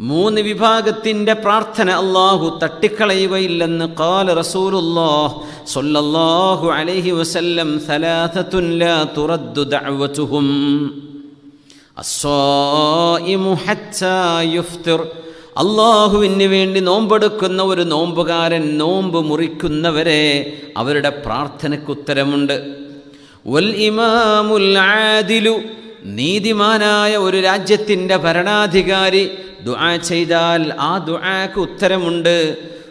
മൂന്ന് വിഭാഗത്തിന്റെ പ്രാർത്ഥന അള്ളാഹു തട്ടിക്കളയുകയില്ലെന്ന് കാല റസൂലുല്ലാഹ് സ്വല്ലല്ലാഹു അലൈഹി വസല്ലം യുഫ്തിർ. അള്ളാഹുവിന് വേണ്ടി നോമ്പെടുക്കുന്ന ഒരു നോമ്പുകാരൻ നോമ്പ് മുറിക്കുന്നവരെ അവരുടെ പ്രാർത്ഥനയ്ക്ക് ഉത്തരമുണ്ട്. വൽ ഇമാമുൽ ആദിലു നീതിമാനായ ഒരു രാജ്യത്തിന്റെ ഭരണാധികാരി ദുആ ചെയ്താൽ ആ ദുആക്ക് ഉത്തരമുണ്ട്.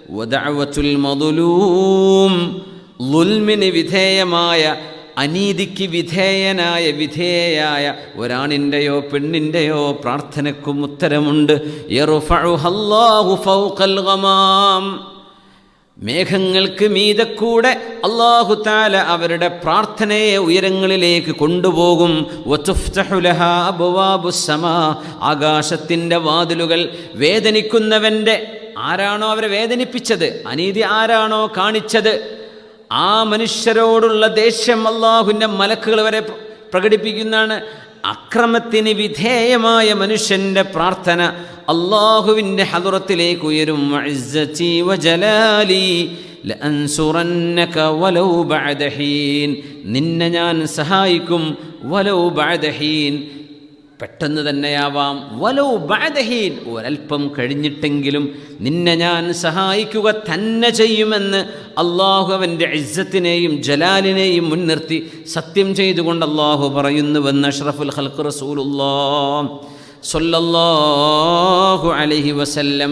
വദഅവത്തുൽ മദുലൂം ലുൽമിന് വിധേയമായ അനീതിക്ക് വിധേയനായ വിധേയയായ ഒരാണിന്റെയോ പെണ്ണിന്റെയോ പ്രാർത്ഥനക്കും ഉത്തരമുണ്ട്. യർഫഉഹല്ലാഹു ഫൗഖൽ ഗമാം. മേഘങ്ങൾക്ക് മീതക്കൂടെ അള്ളാഹുത്താല അവരുടെ പ്രാർത്ഥനയെ ഉയരങ്ങളിലേക്ക് കൊണ്ടുപോകും. ആകാശത്തിന്റെ വാതിലുകൾ വേദനിക്കുന്നവന്റെ ആരാണോ അവരെ വേദനിപ്പിച്ചത്? അനീതി ആരാണോ കാണിച്ചത്? ആ മനുഷ്യരോടുള്ള ദേഷ്യം അള്ളാഹുവിന്റെ മലക്കുകൾ വരെ പ്ര- പ്രകടിപ്പിക്കുന്നതാണ്. അക്രമത്തിന് വിധേയമായ മനുഷ്യന്റെ പ്രാർത്ഥന അള്ളാഹുവിന്റെ ഹദുറത്തിലേക്ക് ഉയരും. നിന്നെ ഞാൻ സഹായിക്കും. വലൗ പെട്ടെന്ന് തന്നെയാവാം. വലൗ ബാദഹീൻ ഒരൽപ്പം കഴിഞ്ഞിട്ടെങ്കിലും നിന്നെ ഞാൻ സഹായിക്കുക തന്നെ ചെയ്യുമെന്ന് അള്ളാഹു അവന്റെ ഇസ്സത്തിനെയും ജലാലിനെയും മുൻനിർത്തി സത്യം ചെയ്തുകൊണ്ട് അള്ളാഹു പറയുന്നുവെന്ന് അഷ്റഫുൽ ഹൽക്ക് റസൂലുല്ലാ സൊല്ലാഹു അലഹി വസല്ലം